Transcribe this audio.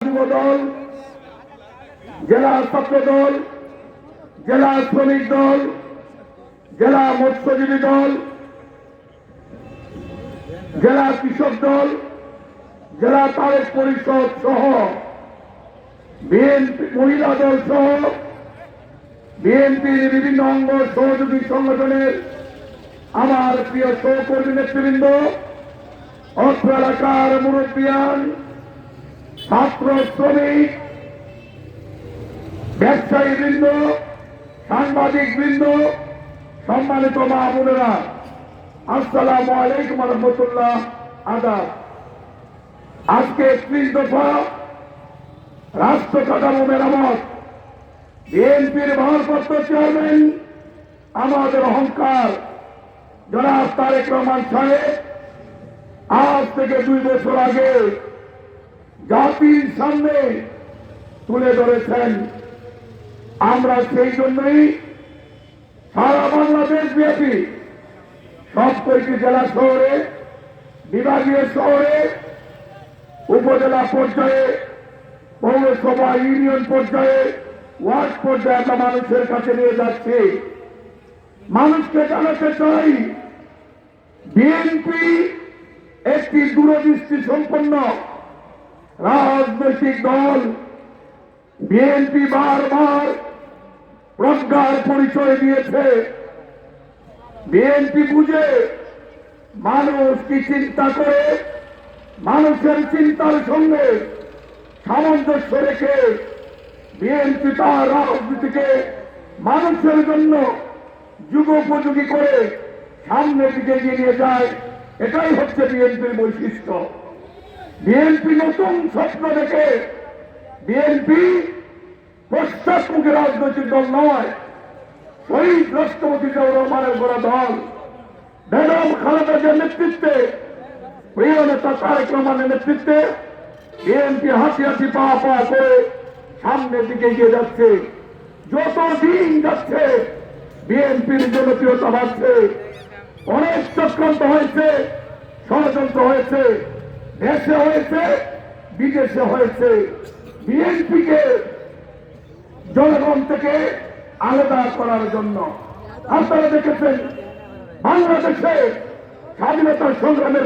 দল জেলা ছাত্র দল জেলা শ্রমিক দল, জেলা মৎস্যজীবী দল, জেলা কৃষক দল, জেলা তারেক পরিষদ সহ বিএনপি মহিলা দল সহ বিএনপির বিভিন্ন অঙ্গ সহযোগী সংগঠনের আমার প্রিয় সহকর্মী নেতৃবৃন্দ, অত্র এলাকার মুরব্বিয়ান ছাত্র শ্রমিক, ব্যবসায়ী বৃন্দ, সাংবাদিক বৃন্দ, সম্মানিত মা বোনেরা, আসসালামু আলাইকুম রহমতুল্লাহ আদাব। আজকে একত্রিশ দফা রাষ্ট্র কাঠামো মেরামত। বিএনপির ভারপ্রাপ্ত চেয়ারম্যান, আমাদের অহংকার। জনাব তারেক রহমান সাহেব, আজ থেকে দুই বছর আগে জাতির সামনে তুলে ধরেছেন। আমরা সেই জন্যই সারা বাংলাদেশ ব্যাপী সব কয়েকটি জেলা শহরে, বিভাগীয় শহরে, উপজেলা পর্যায়ে, পৌরসভা ইউনিয়ন পর্যায়ে, ওয়ার্ড পর্যায়ে আমরা মানুষের কাছে নিয়ে যাচ্ছি। মানুষকে জানাতে চাই, বিএনপি একটি দূরদৃষ্টি সম্পন্ন রাজনৈতিক দল, বিএনপি বারবার প্রজ্ঞার পরিচয় দিয়েছে। বিএনপি বুঝে মানুষ কি চিন্তা করে? মানুষের চিন্তার সঙ্গে সামঞ্জস্য রেখে বিএনপি তার রাজনীতিকে মানুষের জন্য যুগোপযোগী করে সামনের দিকে এগিয়ে নিয়ে যায়। এটাই হচ্ছে বিএনপির বৈশিষ্ট্য। বিএনপি নতুন স্বপ্ন দেখে বিএনপি পশ্চাৎমুখী রাজনৈতিক দল নয়, শহীদ রাষ্ট্রপতি রহমানের গড়া দল। বেগম খালেদা জিয়ার নেতৃত্বে, প্রিয় নেতা তারেক রহমানের নেতৃত্বে বিএনপি হাসি হাসি পা পা করে সামনের দিকে এগিয়ে যাচ্ছে। যত দিন যাচ্ছে, বিএনপির জনপ্রিয়তা বাড়ছে। অনেক চক্রান্ত হয়েছে, ষড়যন্ত্র হয়েছে। দেশে হয়েছে, বিদেশে হয়েছে। বিএনপিকে জনগণ থেকে আলাদা করার জন্য। আপনারা দেখেছেন, বাংলাদেশে স্বাধীনতা সংগ্রামের